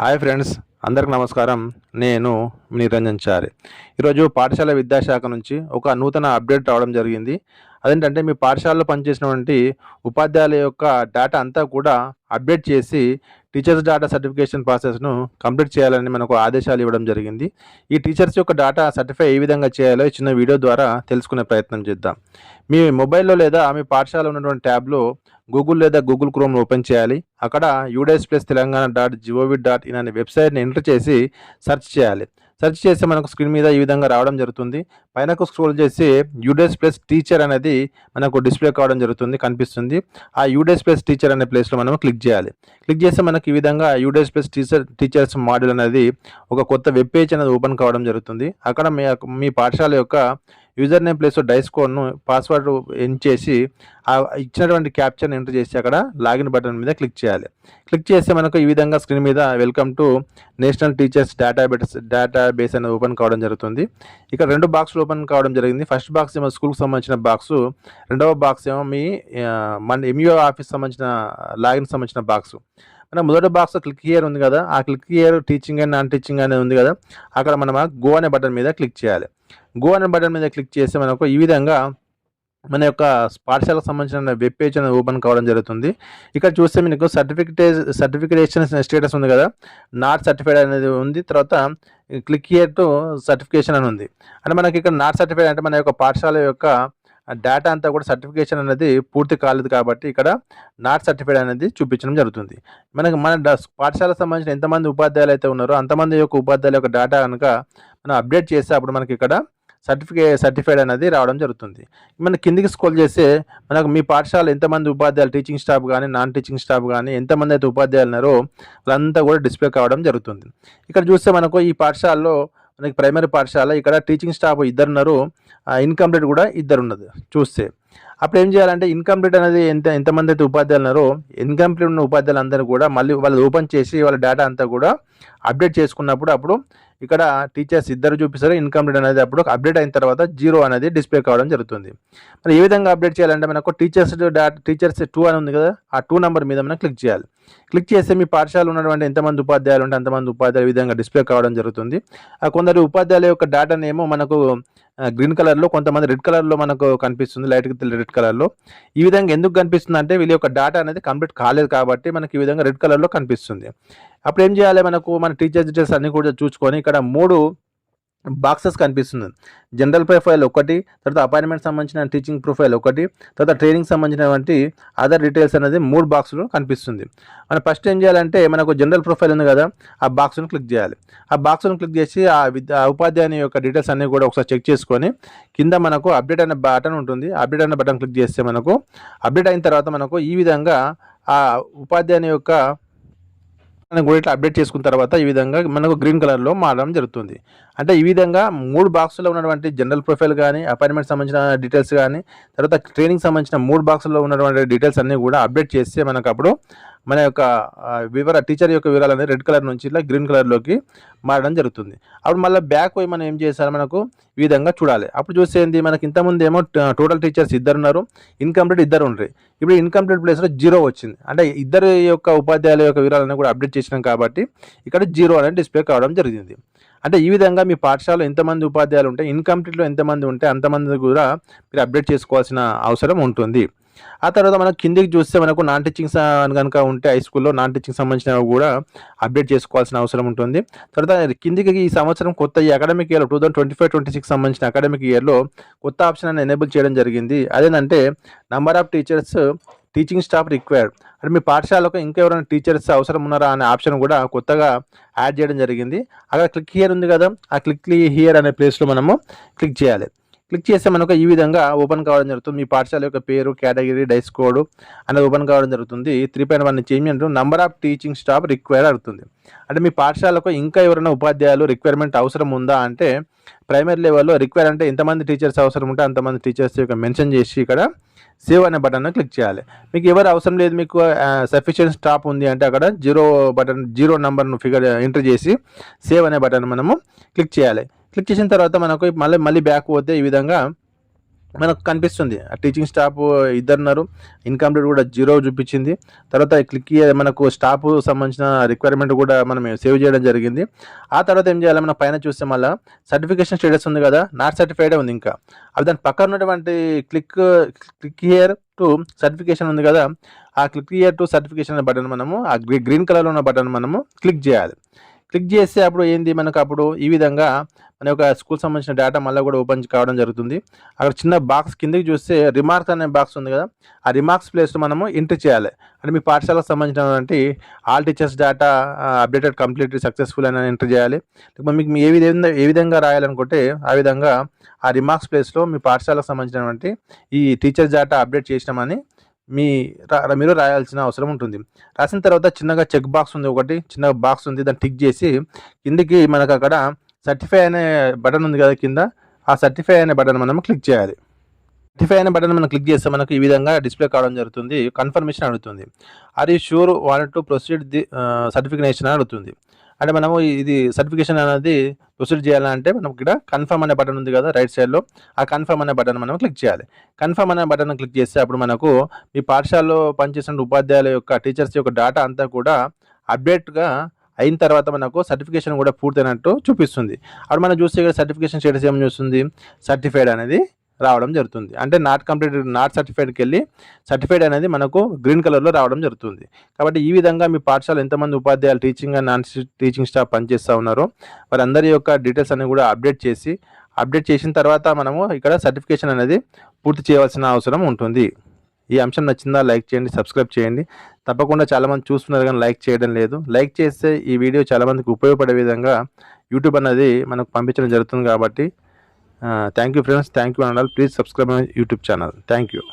Hi friends అందరికి నమస్కారం. నేను నిరంజన్ చారి. ఈరోజు పాఠశాల విద్యాశాఖ నుంచి ఒక నూతన అప్డేట్ రావడం జరిగింది. అదేంటంటే మీ పాఠశాలలో పనిచేసినటువంటి ఉపాధ్యాయుల యొక్క డేటా అంతా కూడా అప్డేట్ చేసి టీచర్స్ డేటా సర్టిఫికేషన్ ప్రాసెస్ను కంప్లీట్ చేయాలని మనకు ఆదేశాలు ఇవ్వడం జరిగింది. ఈ టీచర్స్ యొక్క డేటా సర్టిఫై ఏ విధంగా చేయాలో చిన్న వీడియో ద్వారా తెలుసుకునే ప్రయత్నం చేద్దాం. మీ మొబైల్లో లేదా మీ పాఠశాల ఉన్నటువంటి ట్యాబ్లో గూగుల్ లేదా గూగుల్ క్రోమ్ ఓపెన్ చేయాలి. అక్కడ UDISE plus Telangana dot GOV dot in అనే వెబ్సైట్ని ఎంటర్ చేసి సెర్చ్ చేయాలి. సెర్చ్ చేస్తే మనకు స్క్రీన్ మీద ఈ విధంగా రావడం జరుగుతుంది. పైనకు స్క్రోల్ చేసి యూడైస్ ప్లస్ టీచర్ అనేది మనకు డిస్ప్లే కావడం జరుగుతుంది కనిపిస్తుంది. ఆ యూడైస్ ప్లస్ టీచర్ అనే ప్లేస్లో మనం క్లిక్ చేయాలి. క్లిక్ చేస్తే మనకి ఈ విధంగా UDISE plus teacher teachers model అనేది ఒక కొత్త వెబ్ పేజ్ అనేది ఓపెన్ కావడం జరుగుతుంది. అక్కడ మీ మీ పాఠశాల యొక్క యూజర్ నేమ్ ప్లేస్లో డైస్ కోడ్ను పాస్వర్డ్ ఎండ్ చేసి ఆ ఇచ్చినటువంటి క్యాప్చర్ని ఎంటర్ చేసి అక్కడ లాగిన్ బటన్ మీద క్లిక్ చేయాలి. క్లిక్ చేస్తే మనకు ఈ విధంగా స్క్రీన్ మీద welcome to national teachers database database అనేది ఓపెన్ కావడం జరుగుతుంది. ఇక్కడ రెండు బాక్సులు ఓపెన్ కావడం జరిగింది. ఫస్ట్ బాక్స్ ఏమో స్కూల్కి సంబంధించిన బాక్స్ రెండవ బాక్స్ ఏమో మీ మన ఎంఈఓ ఆఫీస్ సంబంధించిన లాగిన్ సంబంధించిన బాక్స్. మన మొదటి బాక్స్ క్లిక్ హియర్ ఉంది కదా ఆ click here teaching and non teaching అనేది ఉంది కదా అక్కడ మనం గో అనే బటన్ మీద క్లిక్ చేయాలి. గో అనే బటన్ మీద క్లిక్ చేస్తే మనకు ఈ విధంగా మన యొక్క పాఠశాలకు సంబంధించిన వెబ్ పేజ్ అనేది ఓపెన్ కావడం జరుగుతుంది. ఇక్కడ చూస్తే మీకు సర్టిఫికేట్ సర్టిఫికేషన్ స్టేటస్ ఉంది కదా నాట్ సర్టిఫైడ్ అనేది ఉంది తర్వాత క్లిక్ హియర్ టు సర్టిఫికేషన్ అని ఉంది. అంటే మనకి ఇక్కడ నాట్ సర్టిఫైడ్ అంటే మన యొక్క పాఠశాల యొక్క డేటా అంతా కూడా సర్టిఫికేషన్ అనేది పూర్తి కాలేదు కాబట్టి ఇక్కడ నాట్ సర్టిఫైడ్ అనేది చూపించడం జరుగుతుంది. మనకు మన పాఠశాలకు సంబంధించిన ఎంతమంది ఉపాధ్యాయులు అయితే ఉన్నారో అంతమంది యొక్క ఉపాధ్యాయుల యొక్క డేటా కనుక మనం అప్డేట్ చేస్తే అప్పుడు మనకి ఇక్కడ సర్టిఫికే సర్టిఫైడ్ అనేది రావడం జరుగుతుంది. మన కిందికి స్కోల్ చేస్తే మనకు మీ పాఠశాల ఎంతమంది ఉపాధ్యాయులు టీచింగ్ స్టాఫ్ కానీ నాన్ టీచింగ్ స్టాఫ్ కానీ ఎంతమంది అయితే ఉపాధ్యాయులు ఉన్నారో వాళ్ళంతా కూడా డిస్ప్లే కావడం జరుగుతుంది. ఇక్కడ చూస్తే మనకు ఈ పాఠశాలలో మనకి ప్రైమరీ పాఠశాల ఇక్కడ టీచింగ్ స్టాఫ్ ఇద్దరు ఉన్నారు ఇన్కంప్లీట్ కూడా ఇద్దరు ఉన్నది చూస్తే. అప్పుడు ఏం చేయాలంటే ఇన్కంప్లీట్ అనేది ఎంత ఎంతమంది అయితే ఉపాధ్యాయులు ఉన్నారో ఇన్కంప్లీట్ ఉన్న ఉపాధ్యాయులు అందరూ కూడా మళ్ళీ వాళ్ళు ఓపెన్ చేసి వాళ్ళ డేటా అంతా కూడా అప్డేట్ చేసుకున్నప్పుడు అప్పుడు ఇక్కడ టీచర్స్ ఇద్దరు చూపిస్తారు ఇన్కంప్లీట్ అనేది అప్పుడు అప్డేట్ అయిన తర్వాత జీరో అనేది డిస్ప్లే కావడం జరుగుతుంది. మరి ఏ విధంగా అప్డేట్ చేయాలంటే మనకు టీచర్స్ డాట్ టీచర్స్ టూ అని ఉంది కదా ఆ టూ నెంబర్ మీద మనం క్లిక్ చేయాలి. క్లిక్ చేస్తే మీ పాఠశాల ఉన్నటువంటి ఎంతమంది ఉపాధ్యాయులు ఉంటే అంతమంది ఉపాధ్యాయులు విధంగా డిస్ప్లే కావడం జరుగుతుంది. ఆ కొందరు ఉపాధ్యాయుల యొక్క డాటానేమో మనకు గ్రీన్ కలర్లో కొంతమంది రెడ్ కలర్లో మనకు కనిపిస్తుంది లైట్ రెడ్ కలర్లో. ఈ విధంగా ఎందుకు కనిపిస్తుంది అంటే వీళ్ళ యొక్క డాటా అనేది కంప్లీట్ కాలేదు కాబట్టి మనకి ఈ విధంగా రెడ్ కలర్లో కనిపిస్తుంది. అప్పుడు ఏం చేయాలి మనకు మన టీచర్స్ డీటెయిల్స్ అన్ని కూడా చూసుకొని ఇక్కడ మూడు బాక్సెస్ కనిపిస్తుంది. జనరల్ ప్రొఫైల్ ఒకటి తర్వాత అపాయింట్మెంట్ సంబంధించిన టీచింగ్ ప్రొఫైల్ ఒకటి తర్వాత ట్రైనింగ్ సంబంధించినటువంటి అదర్ డీటెయిల్స్ అనేది మూడు బాక్సులు కనిపిస్తుంది. మనం ఫస్ట్ ఏం చేయాలంటే మనకు జనరల్ ప్రొఫైల్ ఉంది కదా ఆ బాక్స్ను క్లిక్ చేయాలి. ఆ బాక్స్ను క్లిక్ చేసి ఆ విద్య ఉపాధ్యాయుని యొక్క డీటెయిల్స్ అన్ని కూడా ఒకసారి చెక్ చేసుకొని కింద మనకు అప్డేట్ అనే బటన్ ఉంటుంది. అప్డేట్ అనే బటన్ క్లిక్ చేస్తే మనకు అప్డేట్ అయిన తర్వాత మనకు ఈ విధంగా ఆ ఉపాధ్యాయుని యొక్క మనం కూడా ఇట్లా అప్డేట్ చేసుకున్న తర్వాత ఈ విధంగా మనకు గ్రీన్ కలర్లో మారడం జరుగుతుంది. అంటే ఈ విధంగా మూడు బాక్సుల్లో ఉన్నటువంటి జనరల్ ప్రొఫైల్ కానీ అపాయింట్మెంట్ సంబంధించిన డీటెయిల్స్ కానీ తర్వాత ట్రైనింగ్ సంబంధించిన మూడు బాక్సుల్లో ఉన్నటువంటి డీటెయిల్స్ అన్నీ కూడా అప్డేట్ చేస్తే మనకు అప్పుడు మన యొక్క వివర టీచర్ యొక్క వివరాలు అనేది రెడ్ కలర్ నుంచి ఇట్లా గ్రీన్ కలర్లోకి మారడం జరుగుతుంది. అప్పుడు మళ్ళీ బ్యాక్ పోయి మనం ఏం చేశారు మనకు? ఈ విధంగా చూడాలి. అప్పుడు చూస్తే ఏంది? మనకి ఇంతకుముందు ఏమో టోటల్ టీచర్స్ ఇద్దరు ఉన్నారు. ఇన్కంప్లీట్ ఇద్దరు ఉండరు. ఇప్పుడు ఇన్కంప్లీట్ ప్లేస్లో జీరో వచ్చింది. అంటే ఇద్దరు యొక్క ఉపాధ్యాయుల యొక్క వివరాలను కూడా అప్డేట్ చేసినాం కాబట్టి ఇక్కడ జీరో అనేది డిస్ప్లే కావడం జరిగింది. అంటే ఈ విధంగా మీ పాఠశాలలో ఎంతమంది ఉపాధ్యాయులు ఉంటే ఇన్కంప్లీట్లో ఎంతమంది ఉంటే అంతమంది కూడా మీరు అప్డేట్ చేసుకోవాల్సిన అవసరం ఉంటుంది. ఆ తర్వాత మనకు కిందికి చూస్తే మనకు నాన్ టీచింగ్ కనుక ఉంటే హై స్కూల్లో నాన్ టీచింగ్ సంబంధించినవి కూడా అప్డేట్ చేసుకోవాల్సిన అవసరం ఉంటుంది. తర్వాత కిందికి ఈ సంవత్సరం కొత్త ఈ academic year two thousand twenty five twenty six సంబంధించిన అకాడమిక్ ఇయర్లో కొత్త ఆప్షన్ అని ఎనేబుల్ చేయడం జరిగింది. అదేంటంటే number of teachers teaching staff required అంటే మీ పాఠశాలకు ఇంకా ఎవరైనా టీచర్స్ అవసరం ఉన్నారా అనే ఆప్షన్ కూడా కొత్తగా యాడ్ చేయడం జరిగింది. అక్కడ క్లిక్ హియర్ ఉంది కదా ఆ క్లిక్ హియర్ అనే ప్లేస్లో మనము క్లిక్ చేయాలి. క్లిక్ చేస్తే మనకు ఈ విధంగా ఓపెన్ కావడం జరుగుతుంది. మీ పాఠశాల యొక్క పేరు కేటగిరీ డైస్ కోడ్ అనేది ఓపెన్ కావడం జరుగుతుంది. త్రీ పాయింట్ వన్ చేంజ్ అంటూ number of teaching staff require అవుతుంది. అంటే మీ పాఠశాలకు ఇంకా ఎవరైనా ఉపాధ్యాయులు రిక్వైర్మెంట్ అవసరం ఉందా అంటే ప్రైమరీ లెవెల్లో రిక్వైర్ అంటే ఎంతమంది టీచర్స్ అవసరం ఉంటే అంతమంది టీచర్స్ యొక్క మెన్షన్ చేసి ఇక్కడ సేవ్ అనే బటన్ క్లిక్ చేయాలి. మీకు ఎవరు అవసరం లేదు మీకు సఫిషియెంట్ స్టాప్ ఉంది అంటే అక్కడ జీరో బటన్ జీరో నెంబర్ను ఫిగర్ ఎంటర్ చేసి సేవ్ అనే బటన్ మనము క్లిక్ చేయాలి. క్లిక్ చేసిన తర్వాత మనకు మళ్ళీ మళ్ళీ బ్యాక్ పోతే ఈ విధంగా మనకు కనిపిస్తుంది. ఆ టీచింగ్ స్టాఫ్ ఇద్దరున్నారు ఇన్కంప్లీట్ కూడా జీరో చూపించింది. తర్వాత క్లిక్ మనకు స్టాఫ్ సంబంధించిన రిక్వైర్మెంట్ కూడా మనం సేవ్ చేయడం జరిగింది. ఆ తర్వాత ఏం చేయాలి? మనం పైన చూస్తే మళ్ళీ సర్టిఫికేషన్ స్టేటస్ ఉంది కదా నాట్ సర్టిఫైడ్ ఉంది ఇంకా. అది దాని పక్కన ఉన్నటువంటి click click here to certification ఉంది కదా ఆ click here to certification button మనము ఆ గ్రీన్ కలర్లో ఉన్న బటన్ మనము క్లిక్ చేయాలి. క్లిక్ చేస్తే అప్పుడు ఏంది? మనకు అప్పుడు ఈ విధంగా మన ఒక స్కూల్ సంబంధించిన డేటా మళ్ళీ కూడా ఓపెన్ కావడం జరుగుతుంది. అక్కడ చిన్న బాక్స్ కిందకి చూస్తే రిమార్క్స్ అనే బాక్స్ ఉంది కదా ఆ రిమార్క్స్ ప్లేస్లో మనము ఎంట్రీ చేయాలి. అంటే మీ పాఠశాలకు సంబంధించినటువంటి all teachers data updated complete successful అని ఎంట్రీ చేయాలి. లేకపోతే మీకు ఏ విధంగా ఏ విధంగా రాయాలనుకుంటే ఆ విధంగా ఆ రిమార్క్స్ ప్లేస్లో మీ పాఠశాలకు సంబంధించినటువంటి ఈ టీచర్స్ డేటా అప్డేట్ చేసినామని మీ మీరు రాయాల్సిన అవసరం ఉంటుంది. రాసిన తర్వాత చిన్నగా చెక్ బాక్స్ ఉంది ఒకటి చిన్న బాక్స్ ఉంది దాన్ని టిక్ చేసి కిందికి మనకు అక్కడ సర్టిఫై అనే బటన్ ఉంది కదా కింద ఆ సర్టిఫై అనే బటన్ మనం క్లిక్ చేయాలి. సర్టిఫై అనే బటన్ మనం క్లిక్ చేస్తే మనకు ఈ విధంగా డిస్ప్లే కావడం జరుగుతుంది కన్ఫర్మేషన్ అడుగుతుంది. అది sure want to proceed the certification అడుగుతుంది. అంటే మనము ఇది సర్టిఫికేషన్ అనేది ప్రొసీడ్ చేయాలంటే మనం ఇక్కడ కన్ఫర్మ్ అనే బటన్ ఉంది కదా రైట్ సైడ్లో ఆ కన్ఫర్మ్ అనే బటన్ మనం క్లిక్ చేయాలి. కన్ఫర్మ్ అనే బటన్ క్లిక్ చేస్తే అప్పుడు మనకు మీ పాఠశాలలో పనిచేసిన ఉపాధ్యాయుల యొక్క టీచర్స్ యొక్క డేటా అంతా కూడా అప్డేట్గా అయిన తర్వాత మనకు సర్టిఫికేషన్ కూడా పూర్తయినట్టు చూపిస్తుంది. అప్పుడు మనం చూస్తే ఇక్కడ సర్టిఫికేషన్ స్టేటస్ ఏమని చూస్తుంది? సర్టిఫైడ్ అనేది రావడం జరుగుతుంది. అంటే నాట్ కంప్లీట్ నాట్ సర్టిఫైడ్కి వెళ్ళి సర్టిఫైడ్ అనేది మనకు గ్రీన్ కలర్లో రావడం జరుగుతుంది. కాబట్టి ఈ విధంగా మీ పాఠశాల ఎంతమంది ఉపాధ్యాయులు teaching and non teaching staff పనిచేస్తూ ఉన్నారో వారందరి యొక్క డీటెయిల్స్ అన్ని కూడా అప్డేట్ చేసి అప్డేట్ చేసిన తర్వాత మనము ఇక్కడ సర్టిఫికేషన్ అనేది పూర్తి చేయవలసిన అవసరం ఉంటుంది. ఈ అంశం నచ్చిందా లైక్ చేయండి సబ్స్క్రైబ్ చేయండి. తప్పకుండా చాలామంది చూస్తున్నారు కానీ లైక్ చేయడం లేదు. లైక్ చేస్తే ఈ వీడియో చాలామందికి ఉపయోగపడే విధంగా యూట్యూబ్ అనేది మనకు పంపించడం జరుగుతుంది కాబట్టి thank you friends thank you అనాలి please subscribe my YouTube channel thank you